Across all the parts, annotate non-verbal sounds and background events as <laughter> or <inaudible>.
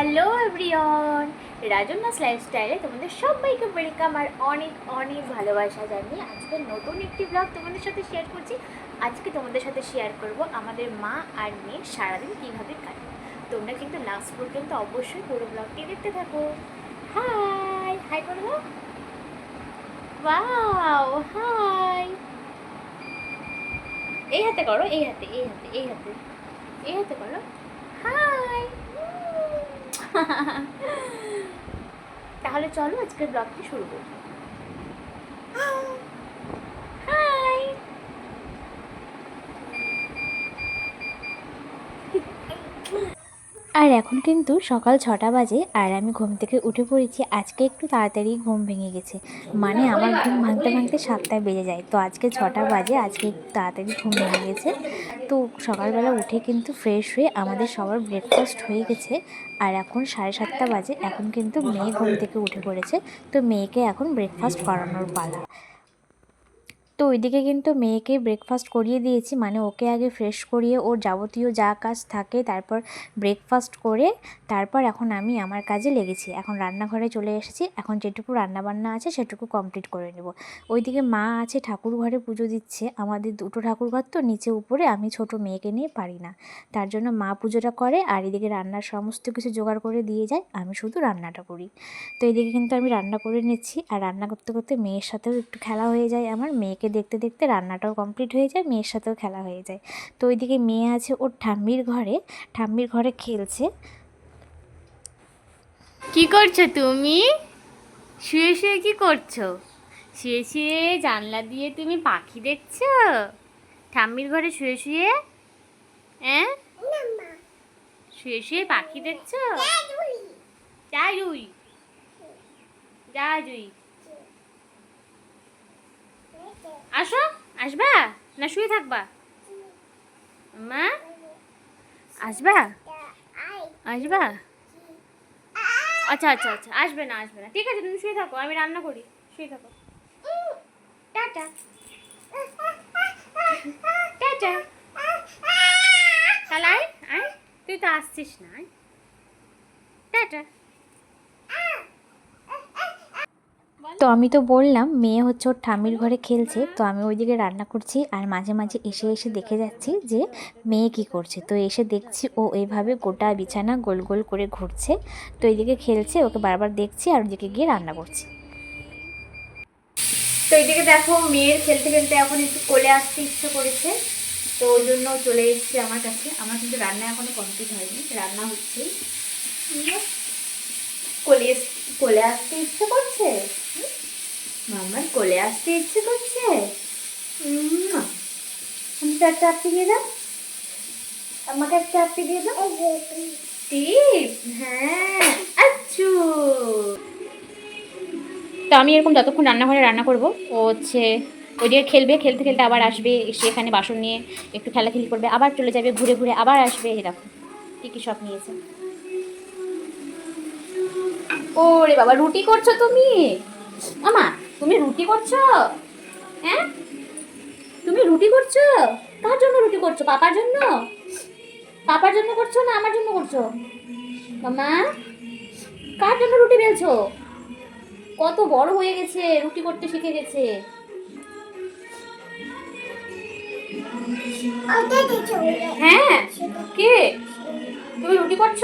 Hello everyone রাজন্যাস লাইফস্টাইলে তোমাদের সবাইকে ওয়েলকাম আর অনেক অনেক ভালোবাসা জানিয়ে আজকে নতুন একটি ব্লগ তোমাদের সাথে শেয়ার করছি। আজকে তোমাদের সাথে শেয়ার করব আমাদের মা আর মেয়ে সারাদিন কীভাবে কাটে। তোমরা কিন্তু লাস্ট পর্যন্ত অবশ্যই পুরো ব্লগটি দেখতে থাকো। হাই হাই করব ওয়াও হাই এই হাতে করো, এই হাতে এই হাতে এই হাতে এই হাতে করো। হাই <laughs> তাহলে চলো আজকের ব্লগটি শুরু করি হাই আর এখন কিন্তু সকাল ছটা বাজে আর আমি ঘুম থেকে উঠে পড়েছি। আজকে একটু তাড়াতাড়ি ঘুম ভেঙে গেছে। মানে আমার ঘুম ভাঙতে ভাঙতে সাতটায় বেজে যায়। তো আজকে ছটা বাজে, আজকে একটু তাড়াতাড়ি ঘুম ভেঙে গেছে। তো সকালবেলা উঠে কিন্তু ফ্রেশ হয়ে আমাদের সবার ব্রেকফাস্ট হয়ে গেছে। আর এখন সাড়ে সাতটা বাজে, এখন কিন্তু মেয়ে ঘুম থেকে উঠে পড়েছে। তো মেয়েকে এখন ব্রেকফাস্ট করানোর পালা। তো ওইদিকে কিন্তু মেয়েকে ব্রেকফাস্ট করিয়ে দিয়েছি। মানে ওকে আগে ফ্রেশ করিয়ে ওর যাবতীয় যা কাজ থাকে তারপর ব্রেকফাস্ট করে তারপর এখন আমি আমার কাজে লেগেছি। এখন রান্নাঘরে চলে এসেছি। এখন যেটুকু রান্নাবান্না আছে সেটুকু কমপ্লিট করে নেব। ওইদিকে মা আছে, ঠাকুর ঘরে পুজো দিচ্ছে। আমাদের দুটো ঠাকুর ঘর তো নিচে উপরে, আমি ছোট মেয়েকে নিয়ে পারি না। তার জন্য মা পুজোটা করে আর এদিকে রান্নার সমস্ত কিছু জোগাড় করে দিয়ে যায়। আমি শুধু রান্নাটা করি। তো এদিকে কিন্তু আমি রান্না করে নিচ্ছি। আর রান্না করতে করতে মেয়ের সাথেও একটু খেলা হয়ে যায়। আমার মেয়েকে দেখতে দেখতে রান্নাটাও কমপ্লিট হয়ে যায় মেয়ের সাথেও খেলা হয়ে যায়। তো ওইদিকে মেয়ে আছে ওর ঠাম্মির ঘরে ঠাম্মির ঘরে খেলছে। কি করছ তুমি? শুয়ে শুয়ে কি করছ? শুয়ে শুয়ে জানলা দিয়ে তুমি পাখি দেখছ? ঠাম্মির ঘরে শুয়ে শুয়ে? হ্যাঁ? শুয়ে শুয়ে পাখি দেখছ? যা জুই যা জুই আসো, আসবা না শুয়ে থাকবা? মা, আসবা? আসবা? আচ্ছা আচ্ছা আচ্ছা আসবে না আসবে না। ঠিক আছে, তুমি শুয়ে থাকো, আমি রান্না করি, শুয়ে থাকো। টাটা। টাটা। তাহলে আয় আয়, তুই তো আসছিস না, আয়। টাটা। তো আমি তো বললাম, মেয়ে হচ্ছে ওর ঠাম্মির ঘরে খেলছে, তো আমি ওইদিকে রান্না করছি আর মাঝে মাঝে এসে এসে দেখে যাচ্ছি যে মেয়ে কি করছে। তো এসে দেখছি ও এইভাবে গোটা বিছানা গোল গোল করে ঘুরছে, তো এইদিকে খেলছে, ওকে বারবার দেখছি আর ওইদিকে গিয়ে রান্না করছি। তো এইদিকে দেখো, মেয়ের খেলতে খেলতে এখন একটু কোলে আসতে ইচ্ছে করেছে, তো ওই জন্য চলে এসছে আমার কাছে। আমার কিন্তু রান্না এখনও কমপ্লিট হয়নি, রান্না হচ্ছে কোলে কোলে আসতে ইচ্ছে করছে? মামার কোলে আসতে ইচ্ছে করছে? উম, আমি তো একটা আপনি দিয়ে দাও। আমাকে একটা আপনি দিয়ে দাও। টিপ হ্যাঁ আচ্ছু। তো আমি এরকম যতক্ষণ রান্নাঘরে রান্না করব ও হচ্ছে ওইদিকে খেলবে খেলতে খেলতে আবার আসবে এসে এখানে বাসন নিয়ে একটু খেলাখেলি করবে আবার চলে যাবে ঘুরে ঘুরে আবার আসবে এই দেখো কী কী সব নিয়েছে। ওরে বাবা রুটি করছ তুমি? মামা তুমি রুটি করছ? হ্যাঁ? তুমি রুটি করছ? কার জন্য রুটি করছ? পাপার জন্য? পাপার জন্য করছ না আমার জন্য করছ? মামা কার জন্য রুটি বেলছো? কত বড় হয়ে গেছে রুটি করতে শিখে গেছে। হ্যাঁ কে? তুমি রুটি করছ?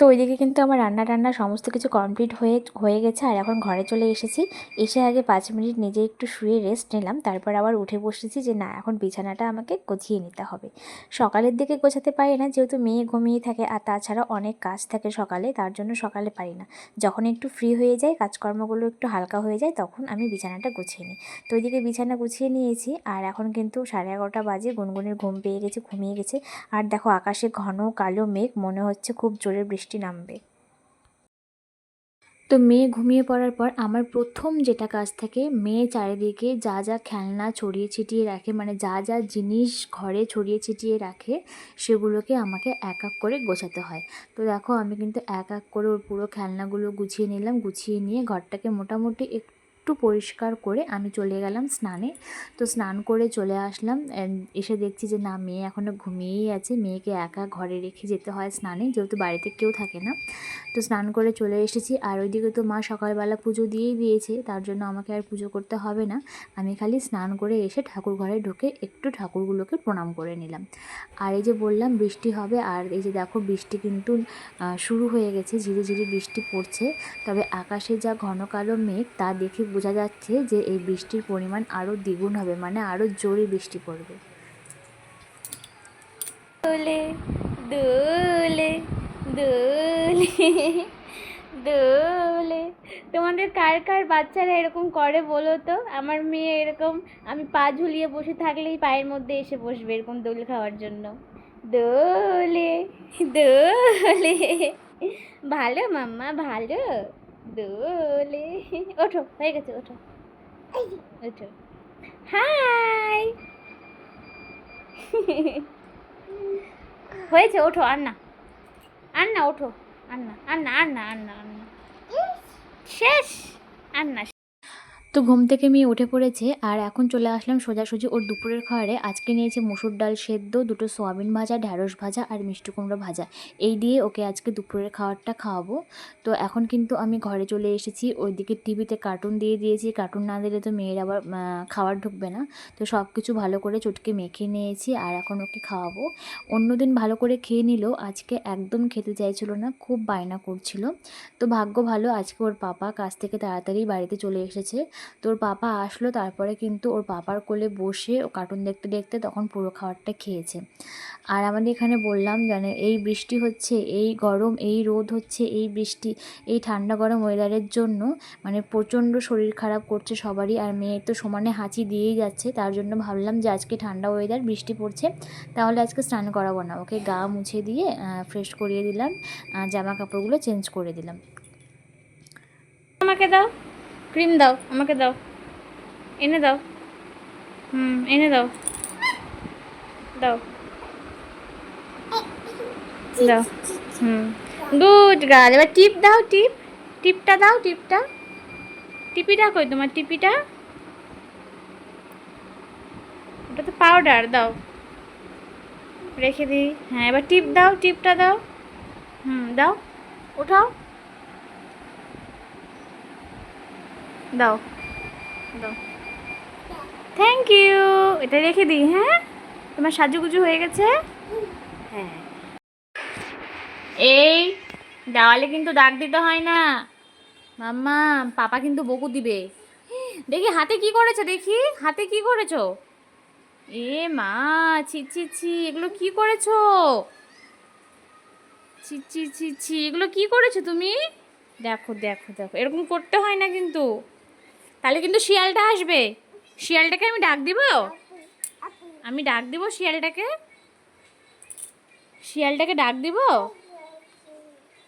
তো ওইদিকে কিন্তু আমার রান্না টান্না সমস্ত কিছু কমপ্লিট হয়ে হয়ে গেছে। আর এখন ঘরে চলে এসেছি। এসে আগে পাঁচ মিনিট নিজে একটু শুয়ে রেস্ট নিলাম। তারপর আবার উঠে বসেছি যে, না, এখন বিছানাটা আমাকে গুছিয়ে নিতে হবে। সকালের দিকে গোছাতে পারি না, যেহেতু মেয়ে ঘুমিয়ে থাকে। আর তাছাড়া অনেক কাজ থাকে সকালে, তার জন্য সকালে পারি না। যখন একটু ফ্রি হয়ে যায়, কাজকর্মগুলো একটু হালকা হয়ে যায়, তখন আমি বিছানাটা গুছিয়ে নিই। তো ওইদিকে বিছানা গুছিয়ে নিয়েছি। আর এখন কিন্তু সাড়ে এগারোটা বাজে, গুনগুনের ঘুম পেয়ে গেছে, ঘুমিয়ে গেছে। আর দেখো, আকাশে ঘন কালো মেঘ, মনে হচ্ছে খুব জোরে বৃষ্টি নামবে। তো মেয়ে ঘুমিয়ে পড়ার পর আমার প্রথম যেটা কাজ থাকে, মেয়ে চারিদিকে যা যা খেলনা ছড়িয়ে ছিটিয়ে রাখে মানে যা যা জিনিস ঘরে ছড়িয়ে ছিটিয়ে রাখে, সেগুলোকে আমাকে এক এক করে গোছাতে হয়। তো দেখো আমি কিন্তু এক এক করে ওর পুরো খেলনাগুলো গুছিয়ে নিলাম, গুছিয়ে নিয়ে ঘরটাকে মোটামুটি একটু একটু পরিষ্কার করে আমি চলে গেলাম স্নানে। তো স্নান করে চলে আসলাম এসে দেখছি যে না, মেয়ে এখনও ঘুমিয়েই আছে। মেয়েকে একা ঘরে রেখে যেতে হয় স্নানে, যেহেতু বাড়িতে কেউ থাকে না। তো স্নান করে চলে এসেছি, আর ওইদিকে তো মা সকালবেলা পুজো দিয়েই দিয়েছে, তার জন্য আমাকে আর পুজো করতে হবে না। আমি খালি স্নান করে এসে ঠাকুর ঘরে ঢুকে একটু ঠাকুরগুলোকে প্রণাম করে নিলাম। আর এই যে বললাম, বৃষ্টি হবে, আর এই যে দেখো, বৃষ্টি কিন্তু শুরু হয়ে গেছে ঝিরি ঝিরি বৃষ্টি পড়ছে। তবে আকাশে যা ঘন কালো মেঘ, তা দেখে বোঝা যাচ্ছে যে এই বৃষ্টির পরিমাণ আরও দ্বিগুণ হবে মানে আরও জোরে বৃষ্টি পড়বে। দোলে দোলে দোলে দোলে। তোমাদের কার কার বাচ্চারা এরকম করে বলো তো? আমার মেয়ে এরকম, আমি পা ঝুলিয়ে বসে থাকলেই পায়ের মধ্যে এসে বসবে এরকম দোল খাওয়ার জন্য। দোলে দোলে। ভালো মাম্মা, ভালো। দোলে। ওঠো, হয়ে গেছে, ওঠো। ওঠো। হাই! হয়েছে, ওঠো আর না আর না ওঠো। আর না আর না আর না আর না আর না শেষ! আর না তো ঘুম থেকে মেয়ে উঠে পড়েছে আর এখন চলে আসলাম সোজাসুজি ওর দুপুরের খাবারে আজকে নিয়েছে মুসুর ডাল সেদ্ধ, দুটো সোয়াবিন ভাজা, ঢ্যাঁড়স ভাজা আর মিষ্টি কুমড়ো ভাজা। এই দিয়ে ওকে আজকে দুপুরের খাবারটা খাওয়াবো। তো এখন কিন্তু আমি ঘরে চলে এসেছি, ওইদিকে টিভিতে কার্টুন দিয়ে দিয়েছি। কার্টুন না দিলে তো মেয়ের আবার খাবার ঢুকবে না। তো সব কিছু ভালো করে চটকে মেখে নিয়েছি আর এখন ওকে খাওয়াবো। অন্যদিন ভালো করে খেয়ে নিলেও আজকে একদম খেতে চাইছিল না, খুব বায়না করছিল। তো ভাগ্য ভালো, আজকে ওর পাপা কাছ থেকে তাড়াতাড়ি বাড়িতে চলে এসেছে। তোর পাপা আসলো, তারপরে কিন্তু ওর পাপার কোলে বসে ও কার্টুন দেখতে দেখতে তখন পুরো খাবারটা খেয়েছে। আর আমাদের এখানে বললাম জানে এই বৃষ্টি হচ্ছে, এই গরম, এই রোদ হচ্ছে, এই বৃষ্টি, এই ঠান্ডা গরম ওয়েদারের জন্য মানে প্রচণ্ড শরীর খারাপ করছে সবারই আর মেয়ের তো সমানে হাঁচি দিয়েই যাচ্ছে, তার জন্য ভাবলাম যে আজকে ঠান্ডা ওয়েদার বৃষ্টি পড়ছে, তাহলে আজকে স্নান করাবো না। ওকে গা মুছে দিয়ে ফ্রেশ করিয়ে দিলাম জামা কাপড়গুলো চেঞ্জ করে দিলাম। আমাকে দাও। ক্রিম দাও, আমাকে দাও। এনে দাও। হুম, এনে দাও। দাও। দাও। হুম। গুড গার্ল, এবার টিপ দাও, টিপ। টিপটা দাও, টিপটা। টিপিটা কই তোমার? টিপিটা? ওটা তো পাউডার দাও। রেখে দিই। হ্যাঁ এবার টিপ দাও, টিপটা দাও। হুম, দাও। ওঠাও। দাও। দাও। থ্যাংক ইউ এটা রেখে দিই হ্যাঁ? তোমার সাজুগুজু হয়ে গেছে? হ্যাঁ। এই, দেওয়ালে কিন্তু দাগ দিতে হয় না। মাম্মা, পাপা কিন্তু বকু দিবে। দেখি হাতে কি করেছ দেখি, হাতে কি করেছ? এ মা, ছি ছি ছি, এগুলো কি করেছ? ছি ছি ছি ছি, এগুলো কি করেছ তুমি? দেখো দেখো দেখো, এরকম করতে হয় না কিন্তু। তাহলে কিন্তু শিয়ালটা আসবে। শিয়ালটাকে আমি ডাক দিব? আমি ডাক দিব শিয়ালটাকে? শিয়ালটাকে ডাক দিব?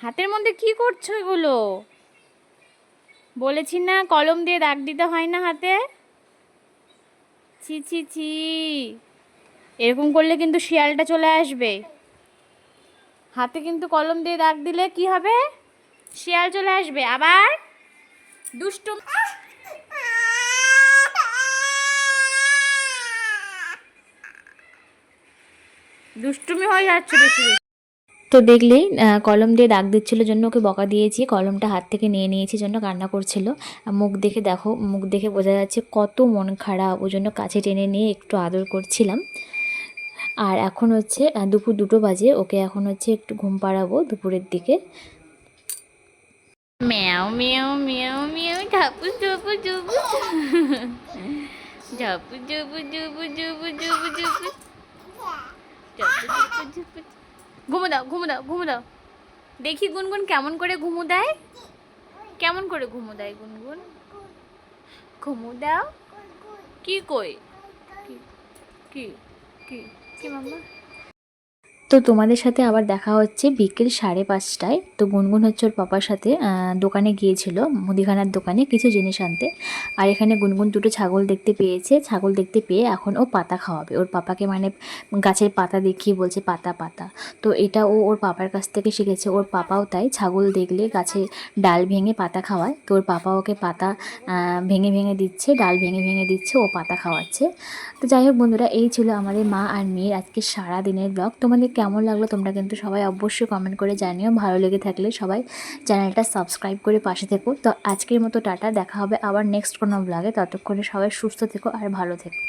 হাতের মধ্যে কি করছ এগুলো? বলেছি না, কলম দিয়ে দাগ দিতে হয় না হাতে। ছি ছি ছি। এরকম করলে কিন্তু শিয়ালটা চলে আসবে। হাতে কিন্তু কলম দিয়ে দাগ দিলে কি হবে? শিয়াল চলে আসবে। আবার দুষ্টু দুষ্টুমি হয়ে যাচ্ছে বেশি তো দেখলেই কলম দিয়ে দাগ দিচ্ছিল জন্য ওকে বকা দিয়েছি কলমটা হাত থেকে নিয়ে নিয়েছি জন্য কান্না করছিল। মুখ দেখে দেখো মুখ দেখে বোঝা যাচ্ছে কত মন খারাপ ওই জন্য কাছে টেনে নিয়ে একটু আদর করছিলাম। আর এখন হচ্ছে দুপুর দুটো বাজে ওকে এখন হচ্ছে একটু ঘুম পাড়াবো দুপুরের দিকে। ঝাপু ঝুপু ঝুপু ঝাপু ঝুপু ঝুপু ঝুপু। ঝুপু ঝুপু ঝাপু ঝুপু ঝুপু। ঘুমো দাও ঘুমো দাও ঘুমো দাও দেখি গুনগুন কেমন করে ঘুমো দেয় কেমন করে ঘুমো দেয় গুনগুন? ঘুমো দাও কি কই? কি কি কি মাম্মা? তো তোমাদের সাথে আবার দেখা হচ্ছে বিকেল সাড়ে পাঁচটায়। তো গুনগুন হচ্ছে ওর পাপার সাথে দোকানে গিয়েছিল, মুদিখানার দোকানে কিছু জিনিস আনতে। আর এখানে গুনগুন দুটো ছাগল দেখতে পেয়েছে, ছাগল দেখতে পেয়ে এখন ও পাতা খাওয়াবে। ওর পাপাকে মানে গাছের পাতা দেখিয়ে বলছে, পাতা পাতা। তো এটা ও ওর পাপার কাছ থেকে শিখেছে। ওর পাপাও তাই ছাগল দেখলে গাছে ডাল ভেঙে পাতা খাওয়ায়। তো ওর পাপা ওকে পাতা ভেঙে ভেঙে দিচ্ছে, ডাল ভেঙে ভেঙে দিচ্ছে, ও পাতা খাওয়াচ্ছে। তো যাই হোক বন্ধুরা, এই ছিল আমাদের মা আর মেয়ের আজকে সারা দিনের ব্লগ। তোমাদের কেমন লাগল তোমরা কিন্তু সবাই অবশ্যই কমেন্ট করে জানিও। ভালো লেগে থাকলে সবাই চ্যানেলটা সাবস্ক্রাইব করে পাশে থেকো। তো আজকের মতো টাটা, দেখা হবে আবার নেক্সট কোনো ব্লগে ততক্ষণে সবাই সুস্থ থেকো আর ভালো থেকো।